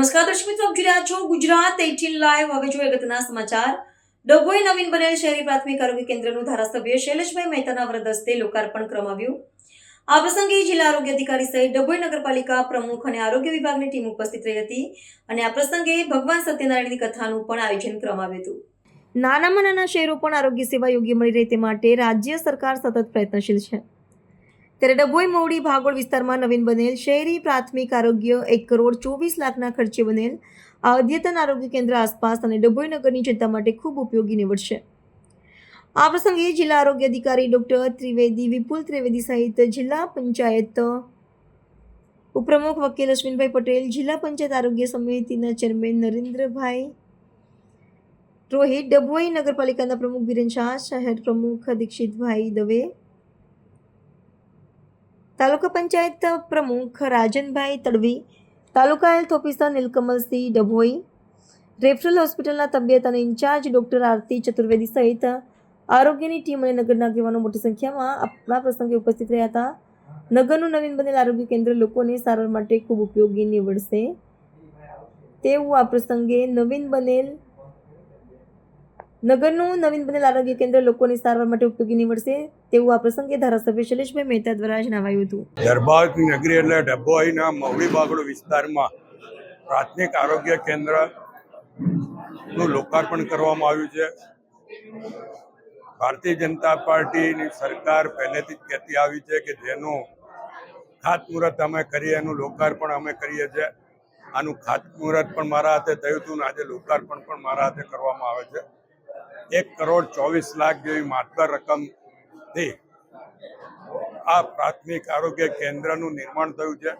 નમસ્કાર દર્શક મિત્રો, આપ જોઈ છો ગુજરાત એટીન લાઈવ હવે જોઈએ અગત્યના સમાચાર. ડભોઈ નવીન બનેલ શહેરી પ્રાથમિક આરોગ્ય કેન્દ્રનું ધારાસભ્ય શૈલેષભાઈ મહેતાના વ્રત હસ્તે લોકાર્પણ કરવામાં આ પ્રસંગે જિલ્લા આરોગ્ય અધિકારી સહિત ડભોઈ નગરપાલિકા પ્રમુખ અને આરોગ્ય વિભાગની ટીમ ઉપસ્થિત રહી હતી અને આ પ્રસંગે ભગવાન સત્યનારાયણની કથાનું પણ આયોજન કરવામાં આવ્યું હતું. નાનામાં નાના શહેરો પણ આરોગ્ય સેવા યોગ્ય મળી રહે તે માટે રાજ્ય સરકાર સતત પ્રયત્નશીલ છે. ત્યારે ડભોઈ, મોવડી, ભાગોળ વિસ્તારમાં નવીન બનેલ શહેરી પ્રાથમિક આરોગ્ય એક કરોડ ચોવીસ લાખના ખર્ચે બનેલ આ અદ્યતન આરોગ્ય કેન્દ્ર આસપાસ અને ડભોઈ નગરની જનતા માટે ખૂબ ઉપયોગી નીવડશે. આ પ્રસંગે જિલ્લા આરોગ્ય અધિકારી ડોક્ટર ત્રિવેદી વિપુલ ત્રિવેદી સહિત જિલ્લા પંચાયત ઉપપ્રમુખ વકીલ અશ્વિનભાઈ પટેલ, જિલ્લા પંચાયત આરોગ્ય સમિતિના ચેરમેન નરેન્દ્રભાઈ રોહિત, ડભોઈ નગરપાલિકાના પ્રમુખ બીરેન શાહ, શહેર પ્રમુખ દીક્ષિતભાઈ દવે તાલુકા પંચાયત પ્રમુખ Rajanbhai Tadvi, taluka health officer Neelkamalsinh Dabhoi, referral હોસ્પિટલના તબિયત અને ઇન્ચાર્જ ડૉક્ટર આરતી ચતુર્વેદી સહિત આરોગ્યની ટીમ અને નગરના આગેવાનો મોટી સંખ્યામાં આપણા પ્રસંગે ઉપસ્થિત રહ્યા હતા. નગરનું નવીન બનેલ આરોગ્ય કેન્દ્ર લોકોને સારવાર માટે ખૂબ ઉપયોગી નીવડશે. તેવું આ પ્રસંગે નવીન બનેલ નગરનું નવીન બનેલ આરોગ્ય કેન્દ્ર લોકોની સારવાર માટે ઉપયોગી નીવડશે તેવું આ પ્રસંગે ધારાસભ્ય શૈલેષભાઈ મહેતા દ્વારા જણાવાયું હતું. દરબાર નગરી એટલે ડભોઈના મવડી બાગડો વિસ્તારમાં પ્રાથમિક આરોગ્ય કેન્દ્રનું લોકાર્પણ કરવામાં આવ્યું છે. ભારતીય જનતા પાર્ટીની સરકાર પહેલેથી જ કહેતી આવી છે કે જેનું ખાતમુહૂર્ત અમે કરીએ, એનું લોકાર્પણ અમે કરીએ છીએ. આનું ખાતમુહૂર્ત પણ મારા હાથે થયું હતું અને આજે લોકાર્પણ પણ મારા હાથે કરવામાં આવે છે. એક કરોડ ચોવીસ લાખ જેવી માત્ર રકમથી આ પ્રાથમિક આરોગ્ય કેન્દ્રનું નિર્માણ થયું છે.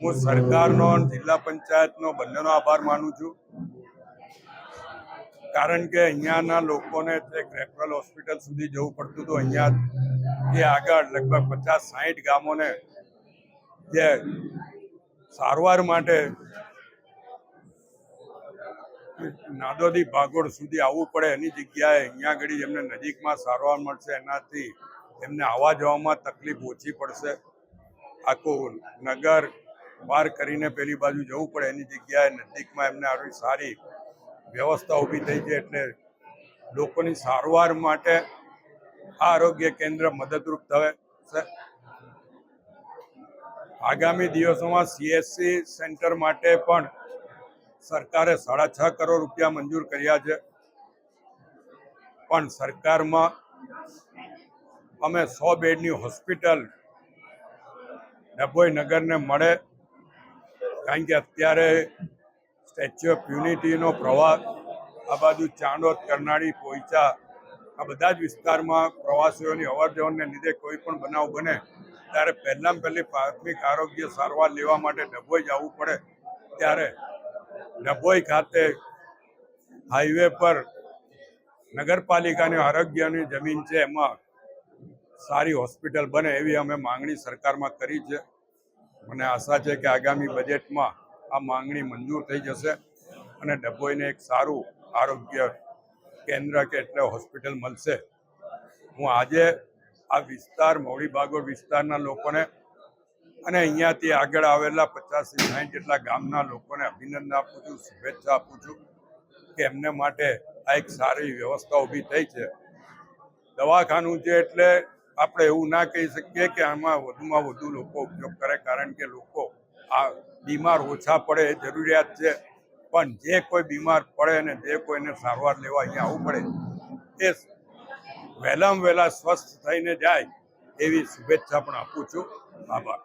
હું સરકારનો જિલ્લા પંચાયતનો બંનેનો આભાર માનું છું. કારણ કે અહીંયાના લોકોને એક રેફરલ હોસ્પિટલ સુધી જવું પડતું હતું. અહીંયા એ આગળ લગભગ પચાસ સાહીઠ ગામોને જે સારવાર માટે નાદોદી ભાગોળ સુધી આવવું પડે એની જગ્યાએ અહીંયા આગળ એમને નજીકમાં સારવાર મળશે એનાથી એમને આવવા જવામાં તકલીફ ઓછી પડશે. આખું નગર પાર કરીને પેલી બાજુ જવું પડે એની જગ્યાએ નજીકમાં એમને આવી સારી વ્યવસ્થા ઊભી થઈ છે એટલે લોકોની સારવાર માટે આ આરોગ્ય કેન્દ્ર મદદરૂપ થશે આગામી દિવસોમાં સીએસસી સેન્ટર માટે પણ સરકારે સાડા છ કરોડ રૂપિયા મંજૂર કર્યા છે. પણ સરકારમાં અમે સો બેડની હોસ્પિટલ ડભોઈ નગરને મળે, કારણ કે અત્યારે સ્ટેચ્યુ ઓફ યુનિટીનો પ્રવાસ આ બાજુ ચાંદોદ, કરનાળી, પોઈચા, આ બધા જ વિસ્તારમાં પ્રવાસીઓની અવર જવરને લીધે કોઈ પણ બનાવ બને, ત્યારે પહેલાં પહેલી પ્રાથમિક આરોગ્ય સારવાર લેવા માટે ડભોઈ જવું પડે, ત્યારે ડભોઈ ખાતે હાઈવે પર નગરપાલિકાની આરોગ્યની જમીન છે, એમાં સારી હોસ્પિટલ બને એવી અમે માંગણી સરકારમાં કરી છે. મને આશા છે કે આગામી બજેટમાં આ માંગણી મંજૂર થઈ જશે અને ડભોઈને એક સારું આરોગ્ય કેન્દ્ર કે એટલે હોસ્પિટલ મળશે. હું આજે આ વિસ્તાર, મૌડી બાગોર વિસ્તારના લોકોને અને અહીંયાથી આગળ આવેલા પચાસથી સાઠ જેટલા ગામના લોકોને અભિનંદન આપું છું, શુભેચ્છા આપું છું કે એમને માટે આ એક સારી વ્યવસ્થા ઊભી થઈ છે. દવાખાનું છે એટલે આપણે એવું ના કહી શકીએ કે આમાં વધુમાં વધુ લોકો ઉપયોગ કરે, કારણ કે લોકો આ બીમાર ઓછા પડે એ જરૂરિયાત છે. પણ જે કોઈ બીમાર પડે અને જે કોઈને સારવાર લેવા અહીંયા આવવું પડે, એ વહેલામાં વહેલા સ્વસ્થ થઈને જાય એવી શુભેચ્છા પણ આપું છું. આભાર.